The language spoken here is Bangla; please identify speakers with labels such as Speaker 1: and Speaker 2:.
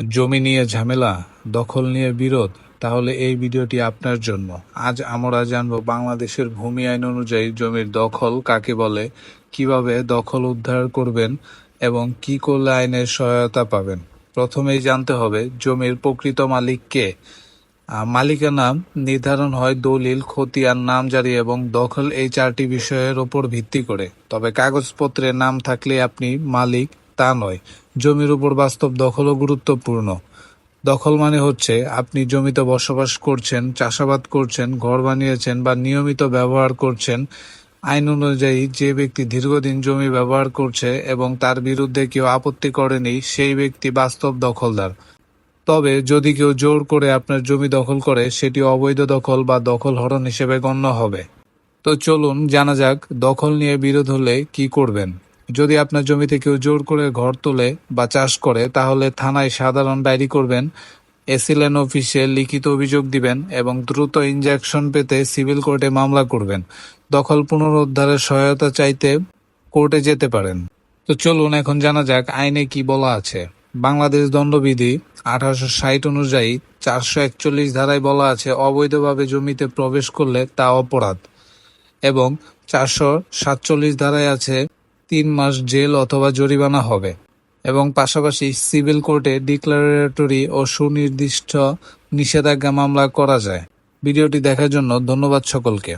Speaker 1: জমি নিয়ে ঝামেলা, দখল নিয়ে বিরোধ, তাহলে এই ভিডিওটি আপনার জন্য। আজ আমরা জানব বাংলাদেশের ভূমি আইন অনুযায়ী জমির দখল কাকে বলে, কীভাবে দখল উদ্ধার করবেন এবং কি করলে আইনের সহায়তা পাবেন। প্রথমেই জানতে হবে, জমির প্রকৃত মালিক কে? মালিকানা নির্ধারণ হয় দলিল, খতিয়ান, নামজারি এবং দখল এই চারটি বিষয়ের ওপর ভিত্তি করে। তবে কাগজপত্রে নাম থাকলে আপনি মালিক তা নয়। জমির উপর বাস্তব দখলও গুরুত্বপূর্ণ। দখল মানে হচ্ছে আপনি জমিতে বসবাস করছেন, চাষাবাদ করছেন, ঘর বানিয়েছেন বা নিয়মিত ব্যবহার করছেন। আইন অনুযায়ী যে ব্যক্তি দীর্ঘদিন জমি ব্যবহার করছে এবং তার বিরুদ্ধে কেউ আপত্তি করেনি, সেই ব্যক্তি বাস্তব দখলদার। তবে যদি কেউ জোর করে আপনার জমি দখল করে, সেটি অবৈধ দখল বা দখল হরণ হিসেবে গণ্য হবে। তো চলুন জানা যাক দখল নিয়ে বিরোধ হলে কি করবেন। যদি আপনার জমিতে কেউ জোর করে ঘর তোলে বা চাষ করে, তাহলে থানায় সাধারণ ডায়েরি করবেন, এসিলেন অফিসে লিখিত অভিযোগ দিবেন এবং দ্রুত ইনজেকশন পেতে সিভিল কোর্টে মামলা করবেন। দখল পুনরুদ্ধারের সহায়তা চাইতে কোর্টে যেতে পারেন। তো চলুন, এখন জানা যাক আইনে কি বলা আছে। বাংলাদেশ দণ্ডবিধি আঠারোশো ষাট অনুযায়ী চারশো একচল্লিশ ধারায় বলা আছে, অবৈধভাবে জমিতে প্রবেশ করলে তা অপরাধ। এবং চারশো সাতচল্লিশ ধারায় আছে তিন মাস জেল অথবা জরিমানা হবে এবং পাশাপাশি সিভিল কোর্টে ডিক্লারেটরি ও সুনির্দিষ্ট নিষেধাজ্ঞা মামলা করা যায়। ভিডিওটি দেখার জন্য ধন্যবাদ সকলকে।